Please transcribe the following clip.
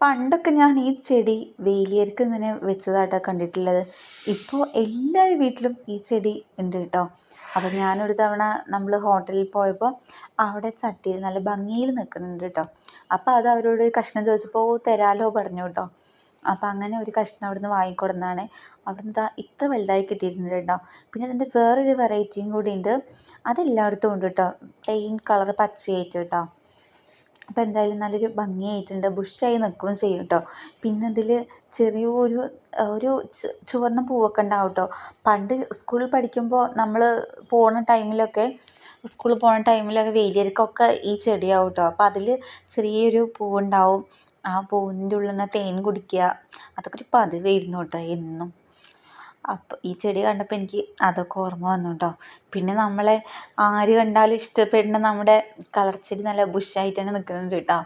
പണ്ടൊക്കെ ഞാൻ ഈ ചെടി വേലിയർക്ക് ഇങ്ങനെ വെച്ചതായിട്ടാണ് കണ്ടിട്ടുള്ളത്. ഇപ്പോൾ എല്ലാ വീട്ടിലും ഈ ചെടി ഉണ്ട് കേട്ടോ. അപ്പോൾ ഞാനൊരു തവണ നമ്മൾ ഹോട്ടലിൽ പോയപ്പോൾ അവിടെ ചട്ടിയിൽ നല്ല ഭംഗിയിൽ നിൽക്കുന്നുണ്ട് കേട്ടോ. അപ്പോൾ അത് അവരോട് കഷ്ണം ചോദിച്ചപ്പോൾ തരാലോ പറഞ്ഞു കേട്ടോ. അപ്പോൾ അങ്ങനെ ഒരു കഷ്ണം അവിടുന്ന് വാങ്ങിക്കൊടുന്നതാണ്. അവിടുന്ന് ഇതാ ഇത്ര വലുതായി കിട്ടിയിട്ടുണ്ട് കേട്ടോ. പിന്നെ അതിന്റെ വേറൊരു വെറൈറ്റിയും കൂടി ഉണ്ട്. അതെല്ലായിടത്തും ഉണ്ട് കേട്ടോ. പ്ലെയിൻ കളർ പച്ചയായിട്ട് കേട്ടോ. അപ്പോൾ എന്തായാലും നല്ലൊരു ഭംഗിയായിട്ടുണ്ട്. ബുഷായി നിൽക്കുകയും ചെയ്യും കേട്ടോ പിന്നെ അതിൽ ചെറിയൊരു ഒരു ചുവന്ന പൂവൊക്കെ ഉണ്ടാവും കേട്ടോ പണ്ട് സ്കൂളിൽ പഠിക്കുമ്പോൾ നമ്മൾ പോണ ടൈമിലൊക്കെ സ്കൂളിൽ പോണ ടൈമിലൊക്കെ വേലിയർക്കൊക്കെ ഈ ചെടിയാവും കേട്ടോ അപ്പം അതിൽ ചെറിയൊരു പൂവുണ്ടാവും. ആ പൂവിന്റെ ഉള്ളിൽ നിന്ന് തേൻ കുടിക്കുക. അതൊക്കെ ഒരു പതിവായിരുന്നു കേട്ടോ എന്നും. അപ്പോൾ ഈ ചെടി കണ്ടപ്പോൾ എനിക്ക് അതൊക്കെ ഓർമ്മ വന്നു കേട്ടോ പിന്നെ നമ്മളെ ആര് കണ്ടാലും ഇഷ്ടപ്പെടുന്ന നമ്മുടെ കളർ ചെടി നല്ല ബുഷായിട്ട് തന്നെ നിൽക്കുന്നുണ്ട് കേട്ടോ.